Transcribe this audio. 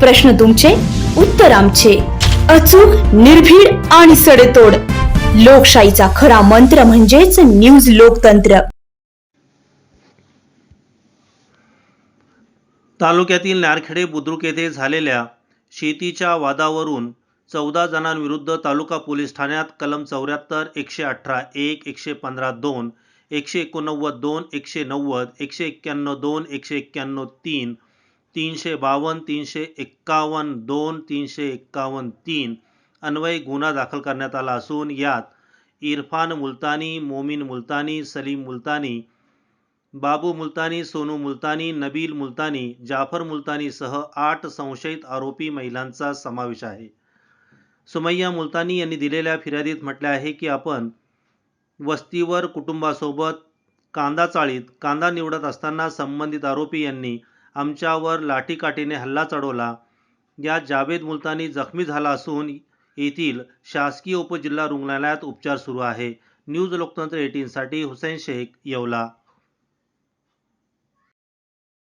प्रश्न तुमचे उत्तर आमचे. अचूक निर्भीड आणि सडेतोड. लोकशाहीचा खरा मंत्र म्हणजेच न्यूज लोकतंत्र. तालुक्यातील नारखेडे बुद्रुक येथे झालेल्या शेतीच्या वादावरून चौदा जणांविरुद्ध तालुका पोलीस ठाण्यात कलम चौऱ्याहत्तर एकशे अठरा एक एकशे पंधरा दोन एकशे एकोणनव्वद दोन एकशे नव्वद एकशे एक्क्याण्णव दोन एकशे एक्क्याण्णव तीन तीनशे बावन्न तीनशे एक्कावन्न दोन तीनशे एक्कावन्न तीन अन्वये गुन्हा दाखल करण्यात आला असून यात इरफान मुलतानी मोमीन मुलतानी सलीम मुलतानी बाबू मुलतानी सोनू मुलतानी नबील मुलतानी जाफर मुलतानीसह आठ संशयित आरोपी महिलांचा समावेश आहे. सुमय्या मुलतानी यांनी दिलेल्या फिर्यादीत म्हटले आहे की आपण वस्तीवर कुटुंबासोबत कांदा चाळीत कांदा निवडत असताना संबंधित आरोपी यांनी आमच्यावर लाठीकाठीने हल्ला चढवला. यात जावेद मुलतानी जखमी झाला असून येथील शासकीय उपजिल्हा रुग्णालयात उपचार सुरू आहे. न्यूज लोकतंत्र एटीनसाठी हुसेन शेख येवला.